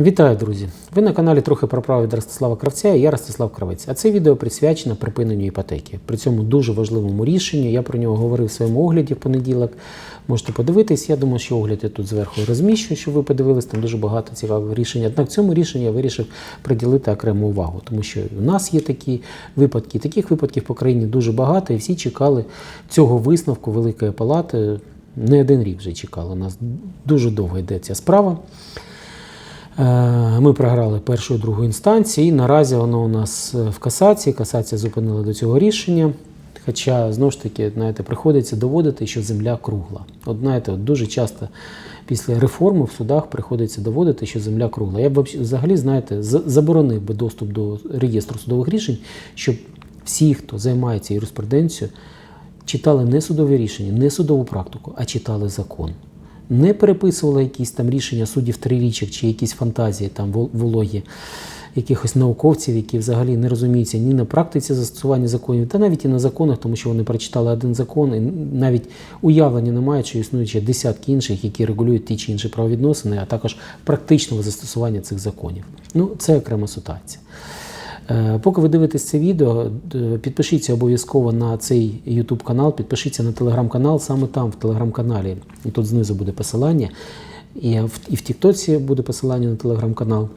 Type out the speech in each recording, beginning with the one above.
Вітаю, друзі! Ви на каналі трохи про право від Ростислава Кравця і я Ростислав Кравець. А це відео присвячено припиненню іпотеки. При цьому дуже важливому рішенню. Я про нього говорив в своєму огляді в понеділок. Можете подивитись. Я думаю, що огляд я тут зверху розміщу, щоб ви подивились. Там дуже багато цікавих рішень. Однак цьому рішенню я вирішив приділити окрему увагу, тому що у нас є такі випадки. Таких випадків по країні дуже багато, і всі чекали цього висновку Великої Палати. Не один рік вже чекали. У нас дуже довго йде ця справа. Е, Ми програли першу і другу інстанції, і наразі воно у нас е, в касації. Касація зупинила до цього рішення. Хоча, знову ж таки, знаєте, приходиться доводити, що земля кругла. От знаєте, от дуже часто після реформи в судах приходиться доводити, що земля кругла. Я б взагалі, знаєте, заборонив би доступ до реєстру судових рішень, щоб всі, хто займається юриспруденцією, читали не судові рішення, не судову практику, а читали закон. Не переписували якісь там рішення суддів трирічок чи якісь фантазії там вологі якихось науковців, які взагалі не розуміються ні на практиці застосування законів, та навіть і на законах, тому що вони прочитали один закон і навіть уявлення не мають, що існують ще десятки інших, які регулюють ті чи інші правовідносини, а також практичного застосування цих законів. Ну, це окрема ситуація. Е, Поки ви дивитесь це відео, підпишіться обов'язково на цей YouTube канал, підпишіться на телеграм-канал, саме там, в телеграм-каналі. І тут знизу буде посилання. І в, Тіктоці буде посилання на телеграм-канал.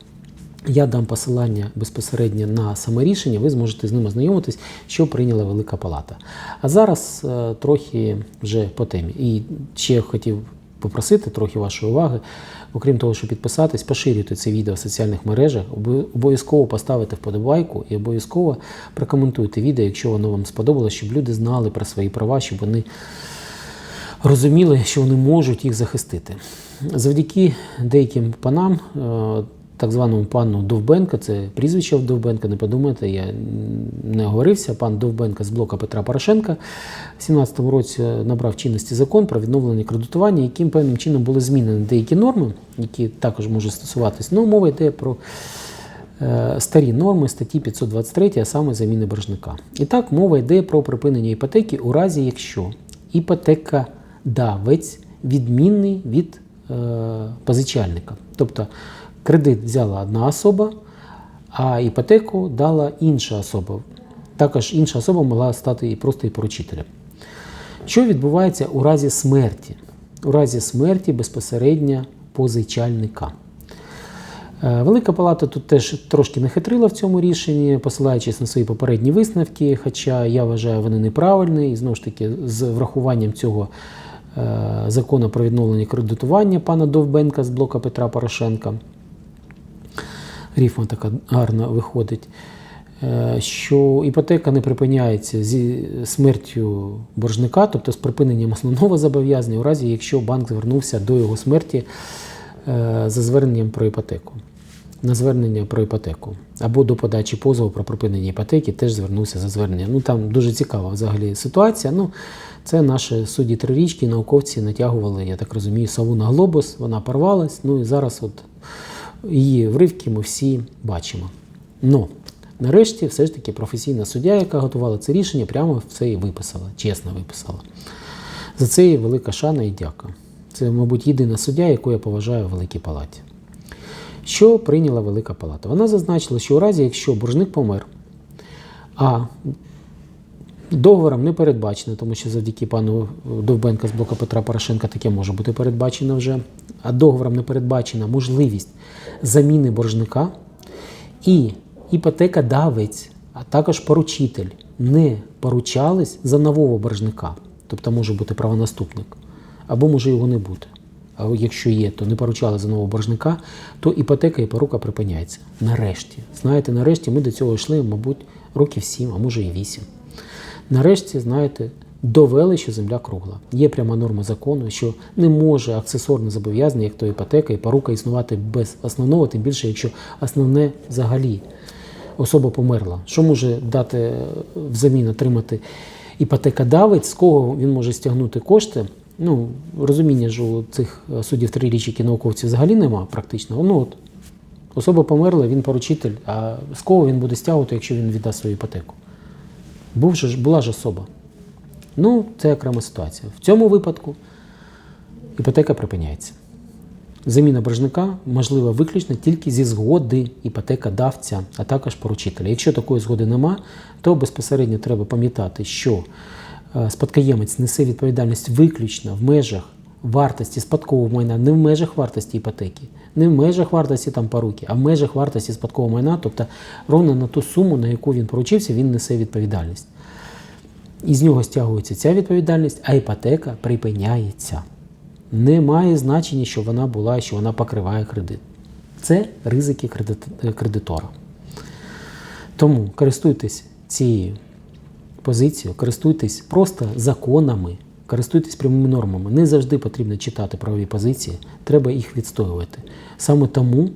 Я дам посилання безпосередньо на саме рішення, ви зможете з ним ознайомитись, що прийняла Велика Палата. А зараз е, трохи вже по темі. І ще хотів попросити трохи вашої уваги. Окрім того, щоб підписатись, поширюйте це відео в соціальних мережах, обов'язково поставити вподобайку і обов'язково прокоментуйте відео, якщо воно вам сподобалось, щоб люди знали про свої права, щоб вони розуміли, що вони можуть їх захистити. Завдяки деяким панам, е, так званому пану Довбенка, це прізвище Довбенка, не подумайте, я не говорився. Пан Довбенка з блока Петра Порошенка в 2017 році набрав чинності закон про відновлення кредитування, яким певним чином були змінені деякі норми, які також можуть стосуватись. Ну, мова йде про е, старі норми статті 523, а саме заміни боржника. І так, мова йде про припинення іпотеки у разі, якщо іпотекадавець відмінний від е, позичальника. Тобто кредит взяла одна особа, а іпотеку дала інша особа. Також інша особа могла стати і просто і поручителем. Що відбувається у разі смерті? У разі смерті безпосередньо позичальника. Е, Велика Палата тут теж трошки не хитрила в цьому рішенні, посилаючись на свої попередні висновки, хоча я вважаю, вони неправильні, і знову ж таки, з врахуванням цього е, закону про відновлення кредитування пана Довбенка з блока Петра Порошенка. Ріфма така гарна виходить. е, Що іпотека не припиняється зі смертю боржника, тобто з припиненням основного зобов'язання, у разі якщо банк звернувся до його смерті е, за зверненням про іпотеку. На звернення про іпотеку. Або до подачі позову про припинення іпотеки теж звернувся за зверненням. Ну там дуже цікава взагалі ситуація. Ну, це наші судді трирічки, науковці натягували, я так розумію, сову на глобус, вона порвалась. Ну і зараз от її вривки ми всі бачимо. Ну, нарешті, все ж таки, професійна суддя, яка готувала це рішення, прямо це і виписала, чесно виписала. За це їй велика шана і дяка. Це, мабуть, єдина суддя, яку я поважаю в Великій Палаті. Що прийняла Велика Палата? Вона зазначила, що у разі, якщо боржник помер, а договором не передбачено, тому що завдяки пану Довбенка з блока Петра Порошенка таке може бути передбачено вже, а договором не передбачена можливість заміни боржника, і іпотекадавець, а також поручитель не поручались за нового боржника, тобто може бути правонаступник, або може його не бути. А якщо є, то не поручали за нового боржника, то іпотека і порука припиняється. Нарешті. Знаєте, нарешті ми до цього йшли, мабуть, років сім, а може і вісім. Нарешті, знаєте, довели, що земля кругла. Є пряма норма закону, що не може аксесорне зобов'язання, як то іпотека і порука існувати без основного, тим більше, якщо основне взагалі особа померла. Що може дати е, взамін отримати іпотекадавець, з кого він може стягнути кошти? Ну, розуміння ж у цих е, суддів трирічок і науковців взагалі нема практично. Ну от особа померла, він поручитель, а з кого він буде стягувати, якщо він віддасть свою іпотеку? Був же, була ж особа. Ну, це окрема ситуація. В цьому випадку іпотека припиняється. Заміна боржника можлива виключно тільки зі згоди іпотекодавця, а також поручителя. Якщо такої згоди нема, то безпосередньо треба пам'ятати, що е, спадкоємець несе відповідальність виключно в межах вартості спадкового майна, не в межах вартості іпотеки, не в межах вартості там поруки, а в межах вартості спадкового майна, тобто ровно на ту суму, на яку він поручився, він несе відповідальність. І з нього стягується ця відповідальність, а іпотека припиняється. Не має значення, що вона була, що вона покриває кредит. Це ризики кредит- кредитора. Тому користуйтесь цією позицією, користуйтесь просто законами, користуйтесь прямими нормами. Не завжди потрібно читати правові позиції, треба їх відстоювати. Саме тому,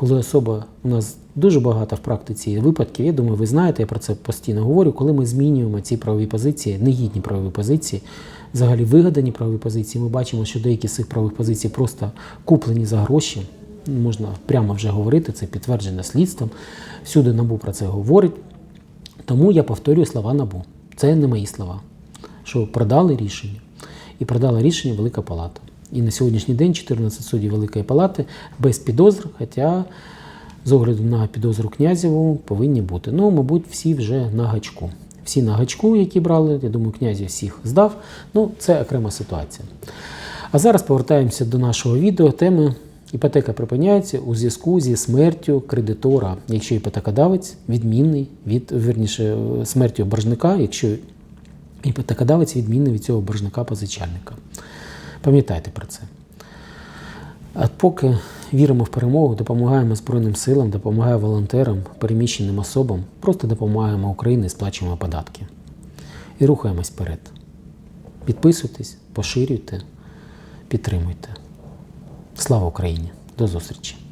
коли особа у нас дуже багато в практиці випадків, я думаю, ви знаєте, я про це постійно говорю, коли ми змінюємо ці правові позиції, негідні правові позиції, взагалі вигадані правові позиції, ми бачимо, що деякі з цих правових позицій просто куплені за гроші. Можна прямо вже говорити, це підтверджено слідством. Всюди НАБУ про це говорить. Тому я повторюю слова НАБУ. Це не мої слова. Що продали рішення. І продала рішення Велика Палата. І на сьогоднішній день 14 суддів Великої Палати без підозр, хоча з огляду на підозру князєву повинні бути. Ну, мабуть, всі вже на гачку. Всі на гачку, які брали, я думаю, князів всіх здав. Ну, це окрема ситуація. А зараз повертаємося до нашого відео теми. Іпотека припиняється у зв'язку зі смертю кредитора, якщо іпотекодавець відмінний від верніше смертю боржника, якщо іпотекодавець відмінний від цього боржника позичальника. Пам'ятайте про це. А поки віримо в перемогу, допомагаємо Збройним силам, допомагаємо волонтерам, переміщеним особам, просто допомагаємо Україні, сплачуємо податки. І рухаємось вперед. Підписуйтесь, поширюйте, підтримуйте. Слава Україні! До зустрічі!